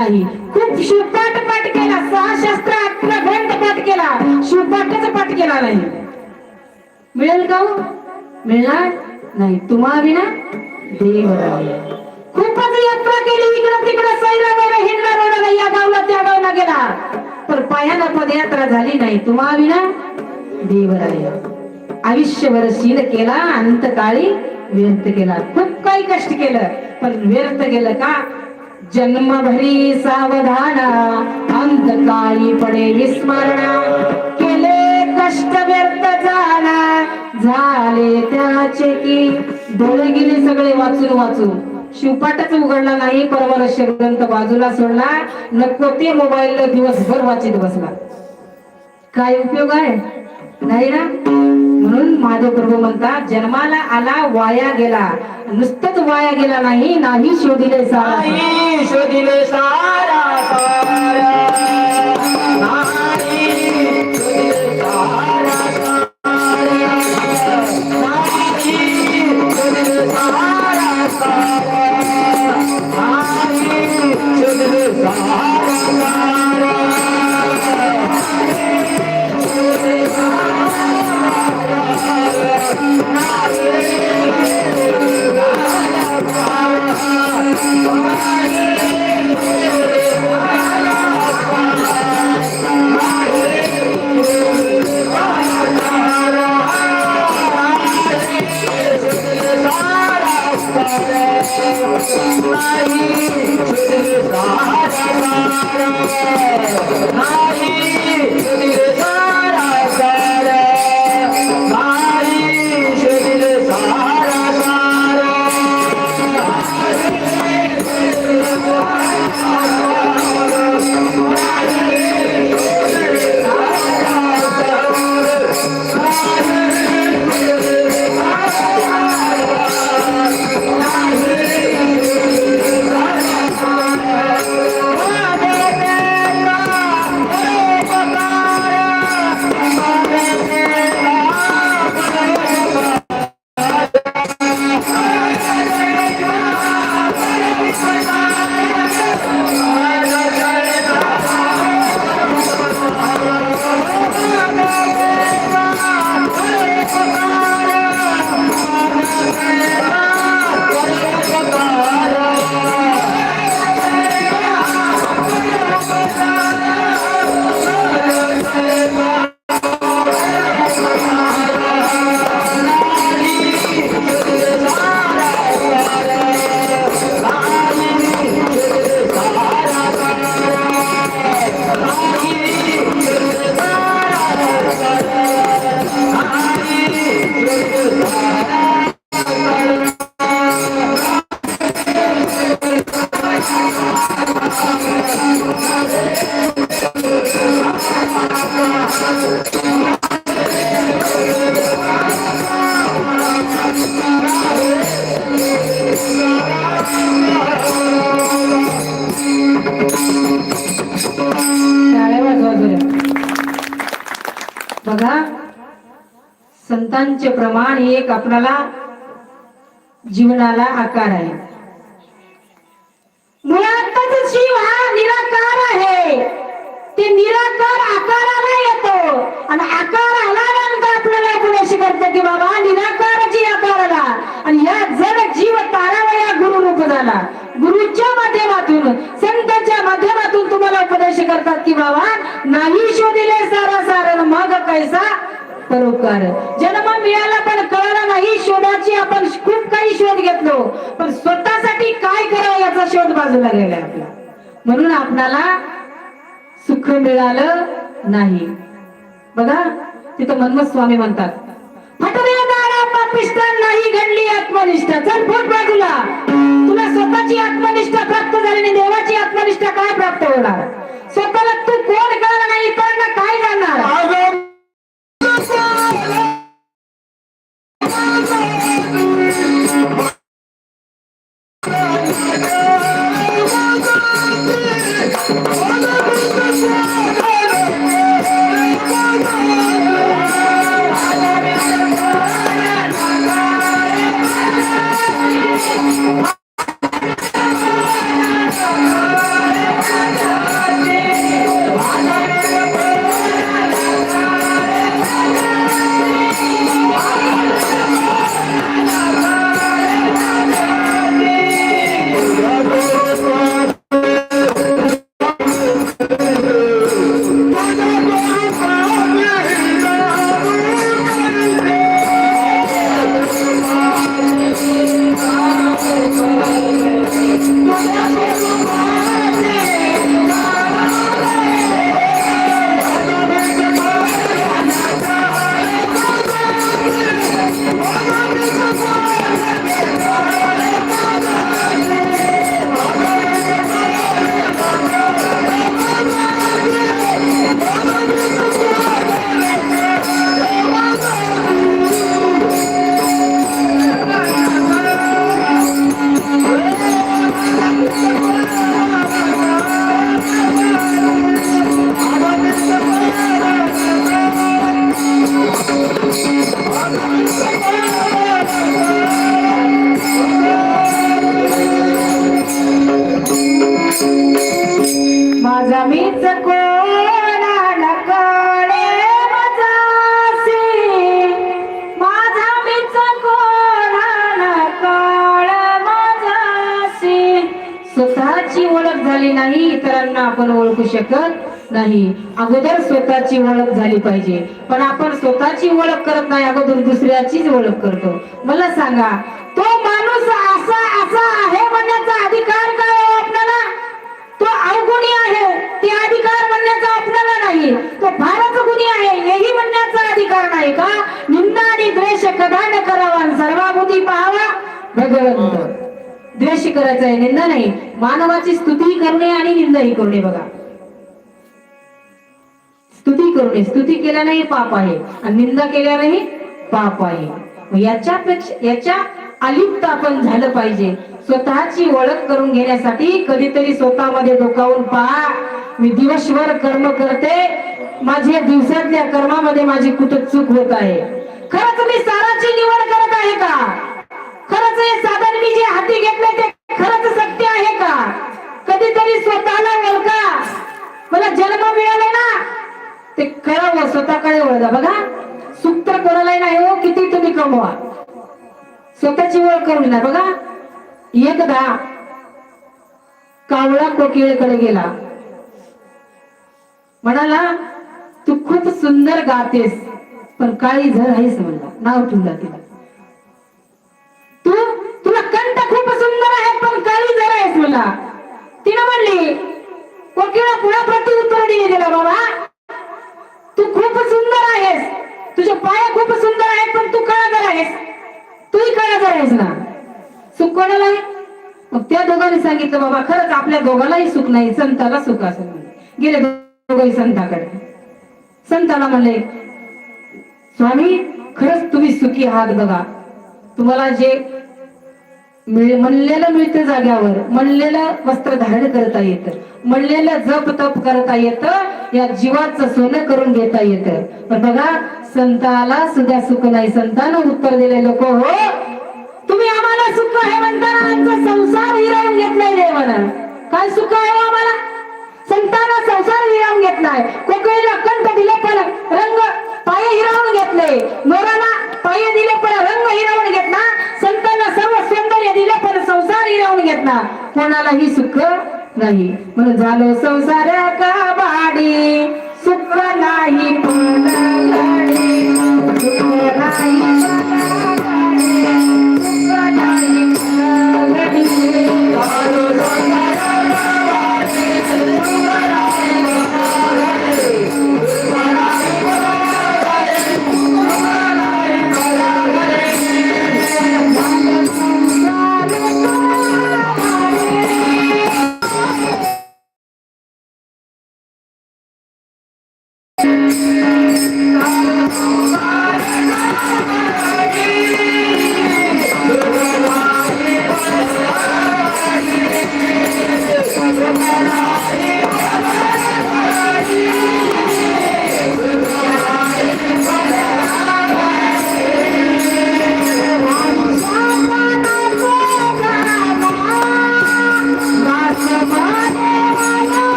नाही. खूप शिवपाठ पाठ केला. सहा शास्त्र आपला ग्रंथ पाठ केला. शिवपाठाचा पाठ केला नाही. मिळेल का हो? मिळणार नाही. तुम्हा विना देव खूपच यात्रा केली. इकडं तिकडं सैरा वैरा हिंडला या गावला त्या गावला गेला. पण पायाला पदयात्रा झाली नाही. तुम्हा विना देवराय आयुष्यभर शील केला. अंतकाळी व्यर्थ केला. खूप काही कष्ट केलं. पण व्यर्थ गेलं का? जन्मभरी सावधाना अंतकाळी पडे विस्मरण. केले कष्ट व्यर्थ झाला झाले त्याचे की. डोळे गेले सगळे वाचून वाचून. शिवपाटच उघडला नाही परवा ग्रंथ बाजूला सोडला. नको ते मोबाईल दिवसभर वाचित बसला. काय उपयोग आहे? नाही ना? म्हणून माधव प्रभू म्हणतात जन्माला आला वाया गेला. नुसतंच वाया गेला नाही नाही शोधिले सारा. शोधिले सारा सारा. नाही शोधिले संतांचे प्रमाण हे एक आपल्याला जीवनाला आकार आहे. मुळातच शिव हा निराकार आहे. ते निराकार आकाराला येतो. आणि आकार आल्यानंतर आपल्याला पुढे करते की बाबा निराकाराची आकाराला. आणि या जड जीव तारावया गुरु रूप झाला. गुरुच्या माध्यमातून संतांच्या माध्यमातून तुम्हाला उपदेश करतात की बाबा नाही शोधिले सारा सारण मग कैसा खरोखर जन्म मिळाला पण कळला नाही शोधाची आपण खूप काही शोध घेतलो. पण स्वतःसाठी काय करावं याचा शोध बाजूला गेलाय आपला. म्हणून आपणाला सुख मिळालं नाही. बघा तिथं मनमत स्वामी म्हणतात नाही घडली आत्मनिष्ठा. चल फुट बाजूला. तुला स्वतःची आत्मनिष्ठा प्राप्त झाली आणि देवाची आत्मनिष्ठा काय प्राप्त होणार? स्वतःला तू कोण कळलं नाही इतरांना काय जाणार? माझा नाही. अगोदर स्वतःची ओळख झाली पाहिजे. पण आपण स्वतःची ओळख करत नाही अगोदर दुसऱ्याचीच ओळख करतो. मला सांगा तो माणूस असा असा आहे म्हणण्याचा अधिकार काय आपल्याला? तो अवगुणी आहे ते अधिकार म्हणण्याचा आपल्याला नाही. तो फारच गुणी आहे हेही म्हणण्याचा अधिकार नाही का? निंदा आणि द्वेष कदा न करावा सर्वाभूती पाहावा. भगवंत द्वेष करायचा आहे निंदा नाही. मानवाची स्तुती करणे आणि निंदाही करणे बघा. स्तुती करून स्तुती केल्यानेही पाप आहे. आणि निंदा केल्यानेही पाप आहे. याच्यापेक्षा याच्या अलिप्त आपण झालं पाहिजे. स्वतःची ओळख करून घेण्यासाठी कधीतरी स्वतःमध्ये डोकावून पहा मी दिवसभर कर्म करते. माझ्या दिवसातल्या कर्मामध्ये माझी कुठं चूक होत आहे? खरंच मी साराची निवड करत आहे का? खरंच हे साधन मी जे हाती घेतले ते खरंच सत्य आहे का? कधीतरी स्वतःला ओळखा. मला जन्म मिळाला ना? ते करावं स्वतःकडे वळजा बघा सुख तर कोणालाही नाही हो किती तुम्ही कमवा. स्वतःची ओळख करून ना बघा एकदा कावळा कोकिळेकडे गेला. म्हणाला तू खूप सुंदर गातेस पण काळी झर आहेस म्हणला. नाव ठेवला तिला. सांगितलं बाबा खरंच आपल्या दोघांनाही सुख नाही संताला सुख असं म्हणलं. गेले दोघही संताकडे. संताला म्हणले स्वामी खरंच तुम्ही सुखी आहात बघा. तुम्हाला जे म्हणलेलं मिळतं जाग्यावर म्हणलेलं वस्त्र धारण करता येतं म्हणलेलं जप तप करता येतं या जीवाचं सोनं करून घेता येतं. पण बघा संताला सुद्धा सुख नाही. संतानं उत्तर दिले लोक हो तुम्ही आम्हाला सुख आहे म्हणताना आमचा संसार हिरावून घेतलाय देवानं. काय सुख आहे हो आम्हाला? संतानं संसार हिरावून घेतलाय कोकळीला कंठ दिले पण रंग पाय हिरावून घेतले मोराला पाय दिले पण रंग हिरावून घेतला संतांना सर्व सौंदर्य दिले पण संसार हिरावून घेतला कोणालाही सुख नाही. म्हणून झालो संसार का बाडी सुख नाही पण सुख नाही.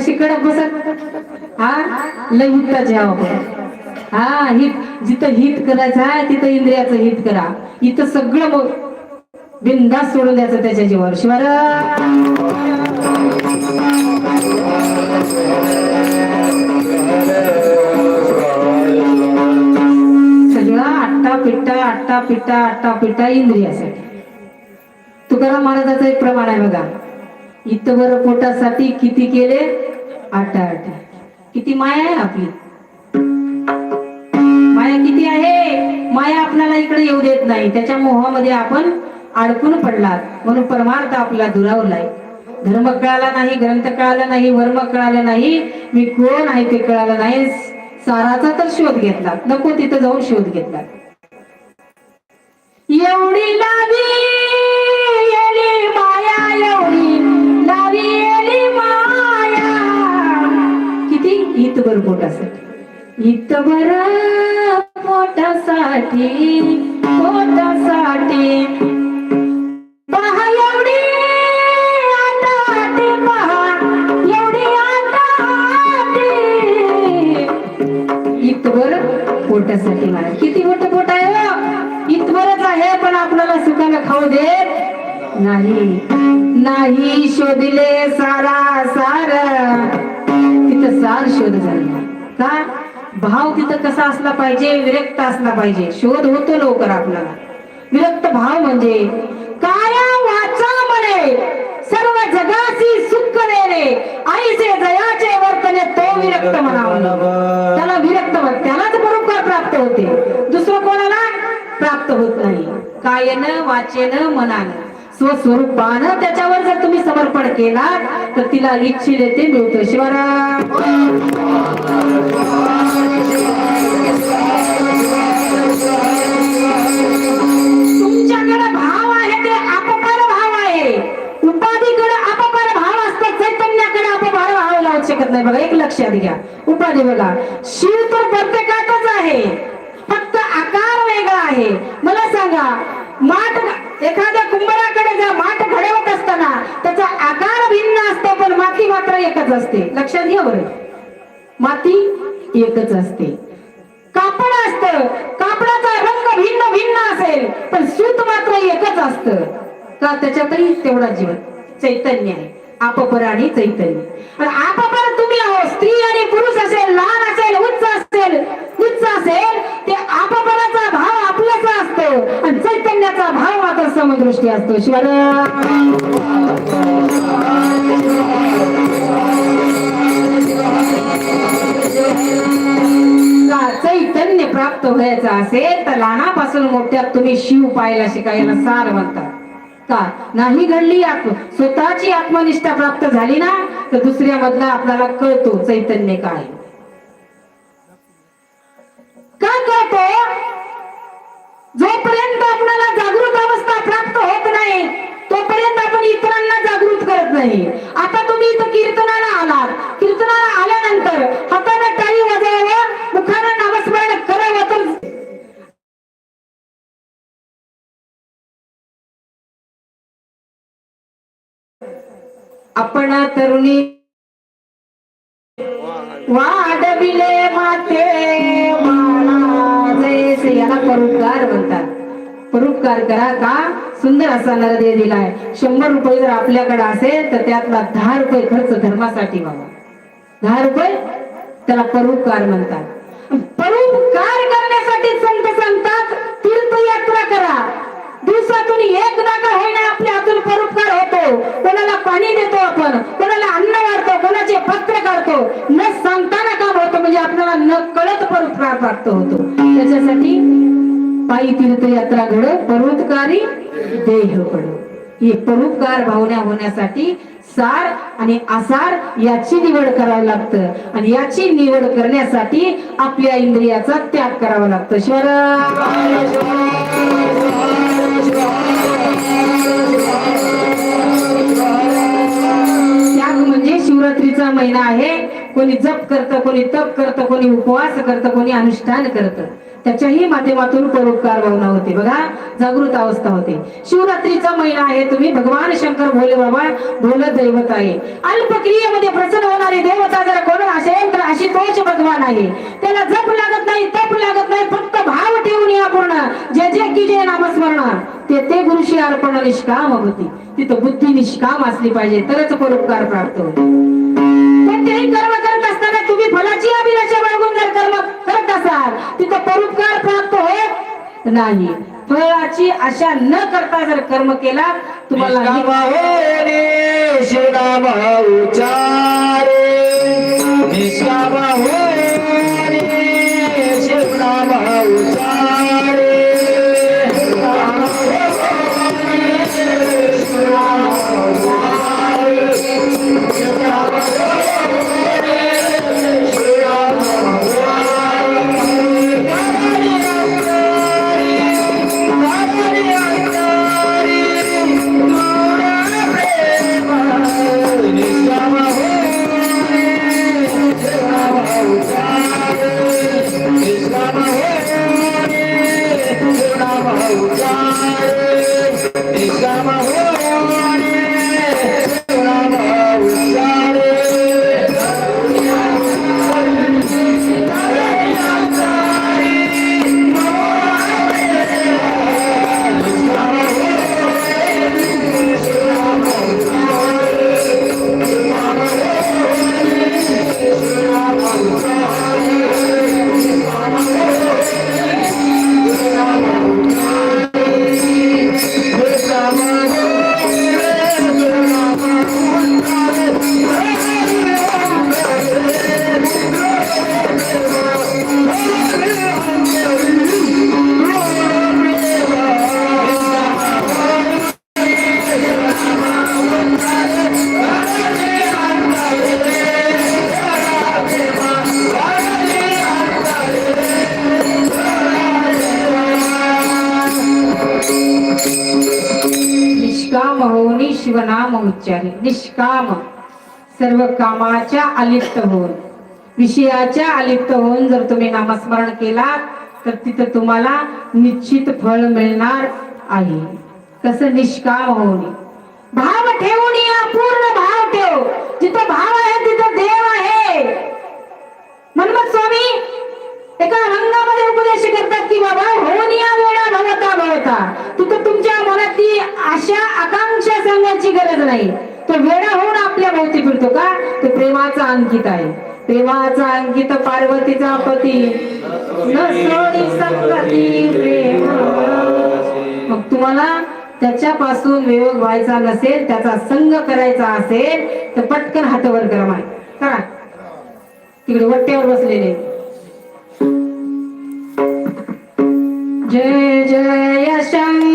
कशी कडक बसत हा? लय हिताचे हा हित जिथं हित करायचं आहे तिथं इंद्रियाचं हित करा. इथं सगळं मग बिंदास सोडून द्यायचं त्याच्या जीवावर शिवार सगळा आट्टा पिट्टा आट्टा पिट्टा आट्टा पिट्टा इंद्रियासाठी. तुकाराम महाराजाचं एक प्रमाण आहे बघा. इतवर पोटासाठी किती केले? आटा आटा किती माया आहे आपली? माया किती आहे? माया आपल्याला इकडे येऊ देत नाही. त्याच्या मोहामध्ये आपण अडकून पडलात. म्हणून परमार्थ आपला दुरावलाय. धर्म कळाला नाही ग्रंथ कळाला नाही वर्म कळाला नाही. मी कोण आहे ते कळालं नाही. साराचा तर शोध घेतला नको तिथं जाऊन शोध घेतला एवढी लावी किती हितभर पोटासाठी हितभर पोटासाठी पोटासाठी. पोटासाठी मला किती मोठं पोट आहे हो. इतवरच आहे पण आपल्याला सुखाला खाऊ दे नाही. नाही शोधले सारा सारा. सार शोध झाला. का? भाव तिथं कसा असला पाहिजे? विरक्त असला पाहिजे. शोध होतो लवकर आपल्याला. विरक्त भाव म्हणजे काया वाचा म्हणे सर्व जगाशी सुख देणे आईचे जयाचे वर्तने तो विरक्त म्हणावा. त्याला विरक्त म्हण त्यालाच बरोबर प्राप्त होते. दुसरं कोणाला प्राप्त होत नाही. कायन वाचेन मनानं. स्वस्वरूपानं त्याच्यावर जर तुम्ही समर्पण केला तर तिला इच्छिले ते मिळतं शिवराम! तुमच्याकडे भाव आहे ते अपकार भाव आहे. उपाधीकडे अपकार भाव असतात चैतन्याकडे अपकार भाव लावू शकत नाही. बघा एक लक्षात घ्या. उपाधी बघा. शिव तर प्रत्येकातच आहे. फक्त आकार वेगळा आहे. मला सांगा माठ एखाद्या कुंभाराकडे जर माठ घडवत असताना त्याचा आकार भिन्न असतो पण माती मात्र एकच असते. लक्षात घ्या बरं. माती एकच असते. कापड असत. कापडाचा रंग भिन्न भिन्न असेल पण सूत मात्र एकच असत. का? त्याच्यातही तेवढा जीवन चैतन्य आहे. आपपर आणि चैतन्य आपपर तुम्ही आहो स्त्री आणि पुरुष असेल लहान असेल उंच असेल उंच असेल ते आपपराचा भाव आपल्याचा असतो. करण्याचा भाव मात्र समदृष्टी असतो. शिवाय चैतन्य प्राप्त व्हायचं असेल तर लहानापासून मोठ्यात तुम्ही शिव पाहायला शिकायला सार म्हणतात का? नाही घडली आत्म. स्वतःची आत्मनिष्ठा प्राप्त झाली ना तर दुसऱ्या मधला आपल्याला कळतो चैतन्य काय. का कळतो? जोपर्यंत आपल्याला जागृत अवस्था प्राप्त होत नाही तोपर्यंत आपण इतरांना जागृत करत नाही. आता तुम्ही इथं कीर्तनाला आलात. कीर्तनाला आल्यानंतर हाताने टाळी वाजवावं मुखाने नामस्मरण करावं तर आपण तरुणी वाढविले परोपकार म्हणतात. परोपकार करा का? सुंदर असा नरदेह दिलाय. शंभर रुपये जर आपल्याकडे असेल तर त्यातला दहा रुपये खर्च धर्मासाठी व्हावा. दहा रुपये? त्याला परोपकार म्हणतात. परोपकार करण्यासाठी संत सांगतात तीर्थयात्रा करा. दिवसातून एक नाका ना आपल्या हातून परोपकार होतो. कोणाला पाणी देतो आपण कोणाला अन्न वाढतो कोणाचे पत्र काढतो. न सांगताना काम होतो म्हणजे आपल्याला न कळत परोपकार प्राप्त होतो. त्याच्यासाठी पायी तीर्थयात्रा घड परोपकारी देह पडो. ही परोपकार भावना होण्यासाठी सार आणि आसार याची निवड करावं लागतं. आणि याची निवड करण्यासाठी आपल्या इंद्रियाचा त्याग करावा लागतो. त्याग म्हणजे शिवरात्रीचा महिना आहे. कोणी जप करतं कोणी तप करतं कोणी उपवास करतं कोणी अनुष्ठान करतं. त्याच्याही माध्यमातून परोपकार भावना होते. बघा जागृत अवस्था होते. शिवरात्रीचा महिना आहे तुम्ही भगवान शंकर भोले बाबा भोल दैवत आहे. अल्प क्रियेमध्ये प्रसन्न होणारी देवता जर कोण असेल तर अशी तोच भगवान आहे. त्याला जप लागत नाही तप लागत नाही फक्त भाव ठेवून या पूर्ण. जे जे की जे नामस्मरण. ते ते गुरुशी अर्पण निष्काम होती. तिथं बुद्धी निष्काम असली पाहिजे तरच परोपकार प्राप्त होते. कर्म फलाची अभिलाषा बाळगून जर कर्म करत असाल तिथं परोपकार प्राप्त होत नाही. फळाची आशा न करता जर कर्म केला तुम्हाला शिवनाम निष्काम सर्व कामाच्या अलिप्त होऊन विषयाच्या अलिप्त होऊन जर तुम्ही नामस्मरण केला तर तिथं तुम्हाला निश्चित फळ मिळणार आहे. कसं निष्काम होऊन. भाव ठेवून या पूर्ण भाव ठेव. जिथं भाव आहे तिथं देव आहे. मनमत स्वामी एका रंगामध्ये उपदेश करतात की बाबा होनिया या वेळा भवता भवता तिथं तुमच्या मनातली आशा आकांक्षा सांगण्याची गरज नाही. तो वेळा होऊन आपल्या भोवती फिरतो का? तो प्रेमाचा अंकित आहे. प्रेमाचा अंकित पार्वतीचा पती. प्रेम. मग तुम्हाला त्याच्यापासून वियोग व्हायचा नसेल त्याचा संग करायचा असेल तर पटकन हातवर करा माय करा. तिकडे वट्ट्यावर बसलेले. जय जय शंकरा